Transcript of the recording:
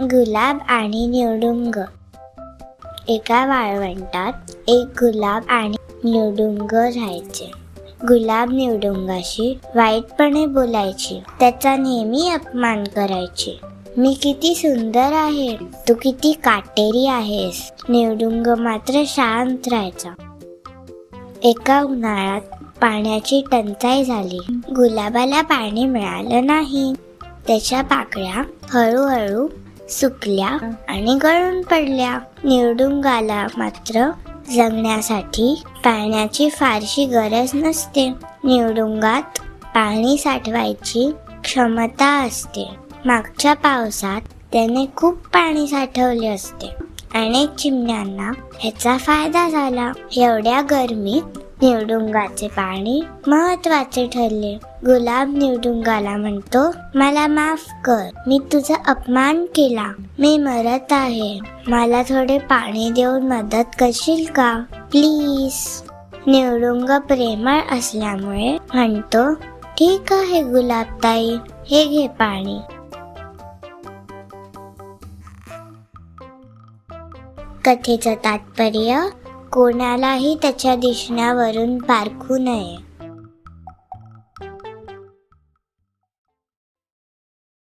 गुलाब आणि निवडुंग एका वाळवंटात एक गुलाब आणि निवडुंग राहायचे. गुलाब निवडुंगाशी वाईटपणे बोलायची. त्याचा नेहमी अपमान करायची. मी किती सुंदर आहे. तू किती काटेरी आहेस. निवडुंग मात्र शांत राहायचा एका उन्हाळ्यात पाण्याची टंचाई झाली. गुलाबाला पाणी मिळालं नाही. त्याच्या पाकळ्या हळूहळू सुकल्या आणि गळून पडल्या. निवडुंगाला मात्र जगण्यासाठी पाण्याची फारशी गरज नसते. निवडुंगात पाणी साठवायची क्षमता असते. मागच्या पावसात त्याने खूप पाणी साठवले असते. अनेक चिमण्यांना ह्याचा फायदा झाला. एवढ्या गरमीत निवडुंगाचे पाणी महत्त्वाचे ठरले. गुलाब निवडुंगाला म्हणतो मला माफ कर मी तुझा अपमान केला. मी मरत आहे. मला थोडे पाणी देऊन मदत करशील का? प्लीज. निवडुंग प्रेमळ असल्यामुळे म्हणतो ठीक आहे गुलाबताई हे घे पाणी. कथेचं तात्पर्य कोणालाही त्याच्या दिसण्यावरून पारखू नये.